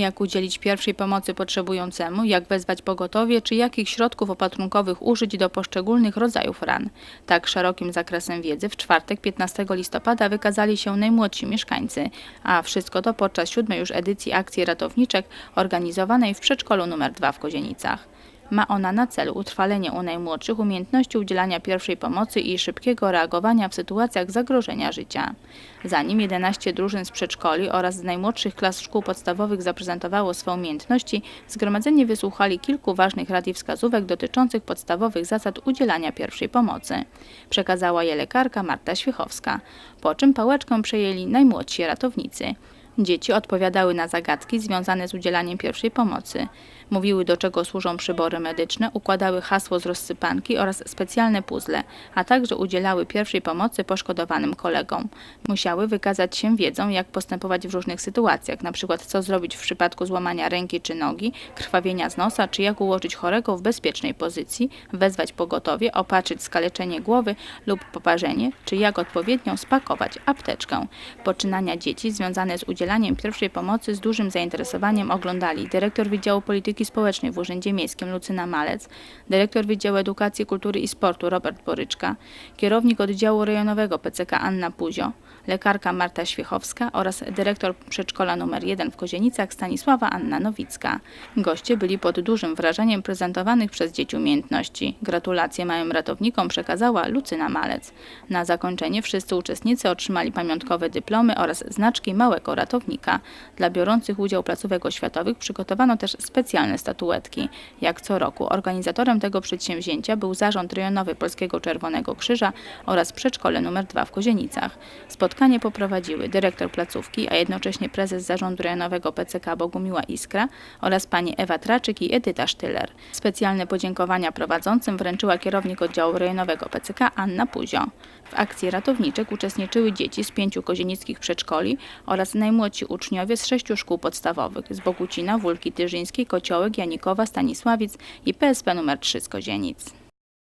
jak udzielić pierwszej pomocy potrzebującemu, jak wezwać pogotowie, czy jakich środków opatrunkowych użyć do poszczególnych rodzajów ran. Tak szerokim zakresem wiedzy w czwartek 15 listopada wykazali się najmłodsi mieszkańcy, a wszystko to podczas siódmej już edycji akcji ratowniczek organizowanej w przedszkolu nr 2 w Kozienicach. Ma ona na celu utrwalenie u najmłodszych umiejętności udzielania pierwszej pomocy i szybkiego reagowania w sytuacjach zagrożenia życia. Zanim 11 drużyn z przedszkoli oraz z najmłodszych klas szkół podstawowych zaprezentowało swoje umiejętności, zgromadzeni wysłuchali kilku ważnych rad i wskazówek dotyczących podstawowych zasad udzielania pierwszej pomocy. Przekazała je lekarka Marta Świechowska, po czym pałeczkę przejęli najmłodsi ratownicy. Dzieci odpowiadały na zagadki związane z udzielaniem pierwszej pomocy. Mówiły, do czego służą przybory medyczne, układały hasło z rozsypanki oraz specjalne puzzle, a także udzielały pierwszej pomocy poszkodowanym kolegom. Musiały wykazać się wiedzą, jak postępować w różnych sytuacjach, np. co zrobić w przypadku złamania ręki czy nogi, krwawienia z nosa, czy jak ułożyć chorego w bezpiecznej pozycji, wezwać pogotowie, opatrzyć skaleczenie głowy lub poparzenie, czy jak odpowiednio spakować apteczkę. Poczynania dzieci związane z udzielaniem pierwszej pomocy z dużym zainteresowaniem oglądali dyrektor Wydziału Polityki Społecznej w Urzędzie Miejskim Lucyna Malec, dyrektor Wydziału Edukacji, Kultury i Sportu Robert Boryczka, kierownik oddziału rejonowego PCK Anna Puzio, lekarka Marta Świechowska oraz dyrektor przedszkola nr 1 w Kozienicach Stanisława Anna Nowicka. Goście byli pod dużym wrażeniem prezentowanych przez dzieci umiejętności. Gratulacje małym ratownikom przekazała Lucyna Malec. Na zakończenie wszyscy uczestnicy otrzymali pamiątkowe dyplomy oraz znaczki małego ratownika. Dla biorących udział placówek oświatowych przygotowano też specjalne statuetki. Jak co roku organizatorem tego przedsięwzięcia był Zarząd Rejonowy Polskiego Czerwonego Krzyża oraz przedszkole nr 2 w Kozienicach. Spotkanie poprowadziły dyrektor placówki, a jednocześnie prezes Zarządu Rejonowego PCK Bogumiła Iskra oraz pani Ewa Traczyk i Edyta Sztyler. Specjalne podziękowania prowadzącym wręczyła kierownik oddziału rejonowego PCK Anna Puzio. W akcji ratowniczek uczestniczyły dzieci z pięciu kozienickich przedszkoli oraz najmłodsi uczniowie z sześciu szkół podstawowych z Bogucina, Wólki Tyżyńskiej, Kociołek, Janikowa, Stanisławic i PSP nr 3 z Kozienic.